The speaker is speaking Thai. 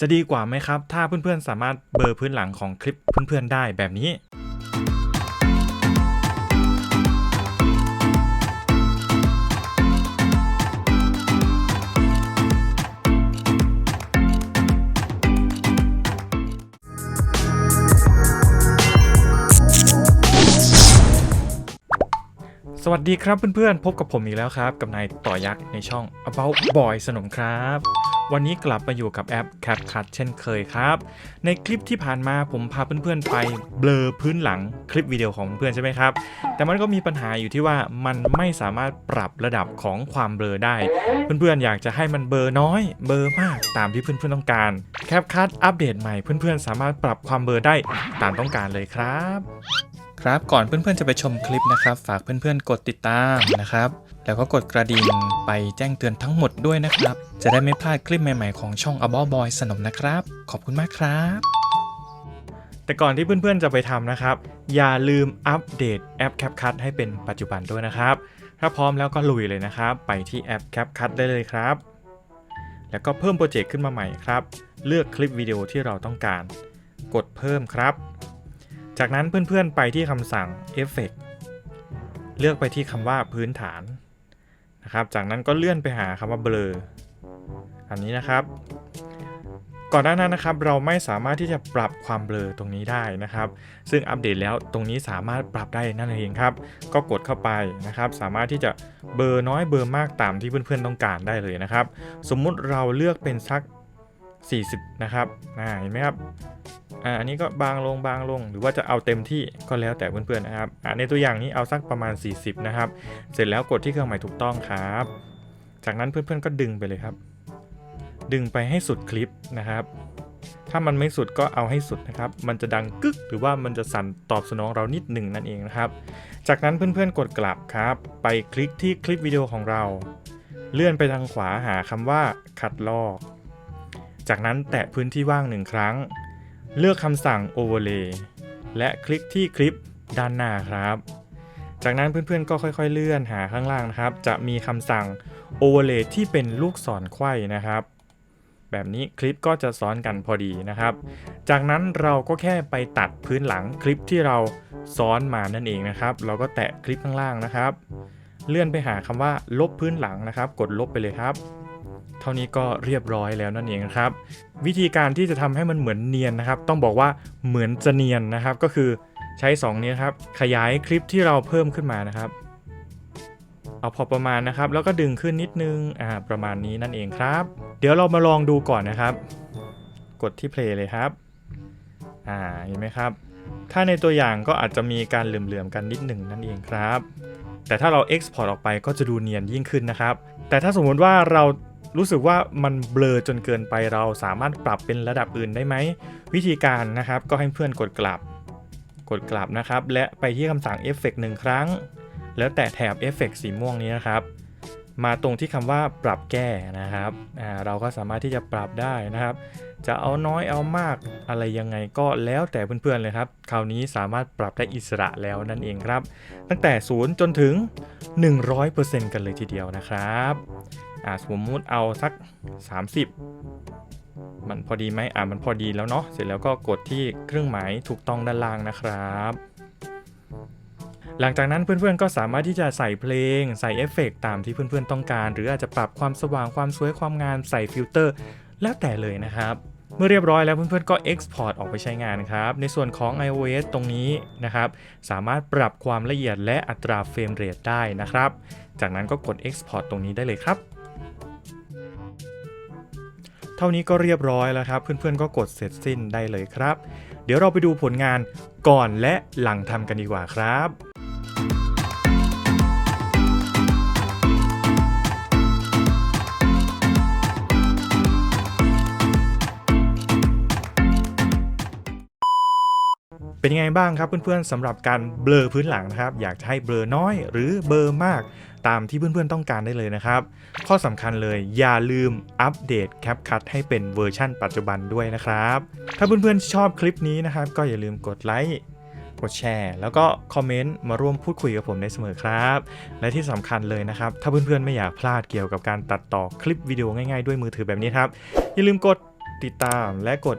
จะดีกว่าไหมครับ ถ้าเพื่อนๆสามารถเบลอพื้นหลังของคลิปเพื่อนๆได้แบบนี้สวัสดีครับเพื่อนๆ พบกับผมอีกแล้วครับ กับนายต่อยักษ์ในช่อง About Boy สนมครับ วันนี้กลับมาอยู่กับแอป CapCut เช่นเคยครับ ในคลิปที่ผ่านมาผมพาเพื่อนๆไปเบลอพื้นหลังคลิปวิดีโอของเพื่อนใช่ไหมครับ แต่มันก็มีปัญหาอยู่ที่ว่ามันไม่สามารถปรับระดับของความเบลอได้ เพื่อนๆอยากจะให้มันเบลอน้อย เบลอมากตามที่เพื่อนๆต้องการ CapCut อัปเดตใหม่เพื่อนๆ สามารถปรับความเบลอได้ตามต้องการเลยครับ ครับก่อนเพื่อนๆจะไปชมคลิปนะครับ ฝากเพื่อนๆกดติดตามนะครับ แล้วก็กดกระดิ่งไปแจ้งเตือนทั้งหมดด้วยนะครับ จะได้ไม่พลาดคลิปใหม่ๆของช่อง a b o Boy สนมนะครับ ขอบคุณมากครับ แต่ก่อนที่เพื่อนๆจะไปทำนะครับ อย่าลืมอัปเดตแอป CapCut ให้เป็นปัจจุบันด้วยนะครับ ถ้าพร้อมแล้วก็ลุยเลยนะครับ ไปที่แอป CapCut ได้เลยครับ แล้วก็เพิ่มโปรเจกต์ขึ้นมาใหม่ครับ เลือกคลิปวิดีโอที่เราต้องการ กดเพิ่มครับ จากนั้นเพื่อนๆไปที่คำสั่ง Effect เลือกไปที่คำว่าพื้นฐาน นะครับ จากนั้นก็เลื่อนไปหาคำว่า Blur อันนี้นะครับ ก่อนหน้านั้นนะครับ เราไม่สามารถที่จะปรับความเบลอตรงนี้ได้นะครับ ซึ่งอัปเดตแล้วตรงนี้สามารถปรับได้นั่นเองครับ ก็กดเข้าไปนะครับ สามารถที่จะเบลอน้อยเบลอมากตามที่เพื่อนๆต้องการได้เลยนะครับ สมมุติเราเลือกเป็นสัก 40 นะครับเห็นไหมครับ อ่าอันนี้ก็บางลงบางลง หรือว่าจะเอาเต็มที่ก็แล้วแต่เพื่อนๆนะครับอ่าในตัวอย่างนี้เอาสักประมาณ 40 นะครับ เสร็จแล้วกดที่เครื่องหมายถูกต้องครับ จากนั้นเพื่อนๆก็ดึงไปเลยครับ ดึงไปให้สุดคลิปนะครับ ถ้ามันไม่สุดก็เอาให้สุดนะครับ มันจะดังกึก หรือว่ามันจะสั่นตอบสนองเรานิดหนึ่งนั่นเองนะครับ จากนั้นเพื่อนๆกดกลับครับ ไปคลิกที่คลิปวิดีโอของเรา เลื่อนไปทางขวาหาคำว่าคัดลอกจากนั้นแตะพื้นที่ว่างหนึ่งครั้ง เลือกคำสั่ง Overlay และคลิกที่คลิปด้านหน้าครับ จากนั้นเพื่อนๆก็ค่อยๆเลื่อนหาข้างล่างนะครับ จะมีคำสั่ง Overlay ที่เป็นลูกศรไขว้นะครับ แบบนี้คลิปก็จะซ้อนกันพอดีนะครับ จากนั้นเราก็แค่ไปตัดพื้นหลังคลิปที่เราซ้อนมานั่นเองนะครับ เราก็แตะคลิปข้างล่างนะครับ เลื่อนไปหาคำว่าลบพื้นหลังนะครับ กดลบไปเลยครับ เท่านี้ก็เรียบร้อยแล้วนั่นเองครับ วิธีการที่จะทำให้มันเหมือนเนียนนะครับ ต้องบอกว่าเหมือนจะเนียนนะครับ ก็คือใช้ 2 นี้ครับ ขยายคลิปที่เราเพิ่มขึ้นมานะครับ เอาพอประมาณนะครับ แล้วก็ดึงขึ้นนิดนึงอ่าประมาณนี้นั่นเองครับ เดี๋ยวเรามาลองดูก่อนนะครับ กดที่ play เลยครับอ่าเห็นไหมครับ ถ้าในตัวอย่างก็อาจจะมีการเหลื่อมๆกันนิดหนึ่งนั่นเองครับ แต่ถ้าเรา Export ออกไปก็จะดูเนียนยิ่งขึ้นนะครับ แต่ถ้าสมมุติว่าเรา รู้สึกว่ามันเบลอจนเกินไปเราสามารถปรับเป็นระดับอื่นได้ไหม วิธีการนะครับก็ให้เพื่อนกดกลับ กดกลับนะครับ และไปที่คำสั่งเอฟเฟกหนึ่งครั้ง แล้วแต่แถบเอฟเฟกสีม่วงนี้นะครับ มาตรงที่คำว่าปรับแก้นะครับอ่าเราก็สามารถที่จะปรับได้นะครับ จะเอาน้อยเอามากอะไรยังไงก็แล้วแต่เพื่อนๆเลยครับ คราวนี้สามารถปรับได้อิสระแล้วนั่นเองครับ ตั้งแต่ 0 จนถึง 100%กันเลยทีเดียวนะครับอ่าสมมุติเอาสัก 30 มันพอดีไหมอ่ามันพอดีแล้วเนาะเสร็จแล้วก็กดที่เครื่องหมายถูกต้องด้านล่างนะครับ หลังจากนั้นเพื่อนๆก็สามารถที่จะใส่เพลง ใส่เอฟเฟกต์ตามที่เพื่อนๆต้องการ หรืออาจจะปรับความสว่างความสวยความงามใส่ฟิลเตอร์ แล้วแต่เลยนะครับ เมื่อเรียบร้อยแล้วเพื่อนๆก็ Export ออกไปใช้งานครับ ในส่วนของ iOS ตรงนี้นะครับ สามารถปรับความละเอียดและอัตราเฟรมเรทได้นะครับ จากนั้นก็กด Export ตรงนี้ได้เลยครับเท่านี้ก็เรียบร้อยแล้วครับ เพื่อนๆก็กดเสร็จสิ้นได้เลยครับ เดี๋ยวเราไปดูผลงานก่อนและหลังทำกันดีกว่าครับ เป็นยังไงบ้างครับเพื่อนๆสำหรับการเบลอพื้นหลังนะครับ อยากจะให้เบลอน้อยหรือเบลอมากตามที่เพื่อนๆต้องการได้เลยนะครับ ข้อสำคัญเลยอย่าลืมอัปเดต CapCut ให้เป็นเวอร์ชั่นปัจจุบันด้วยนะครับ ถ้าเพื่อนๆชอบคลิปนี้นะครับ ก็อย่าลืมกดไลค์กดแชร์ แล้วก็คอมเมนต์มาร่วมพูดคุยกับผมได้เสมอครับ และที่สำคัญเลยนะครับ ถ้าเพื่อนๆไม่อยากพลาดเกี่ยวกับการตัดต่อคลิปวิดีโอง่ายๆด้วยมือถือแบบนี้ครับอย่าลืมกดติดตามและกด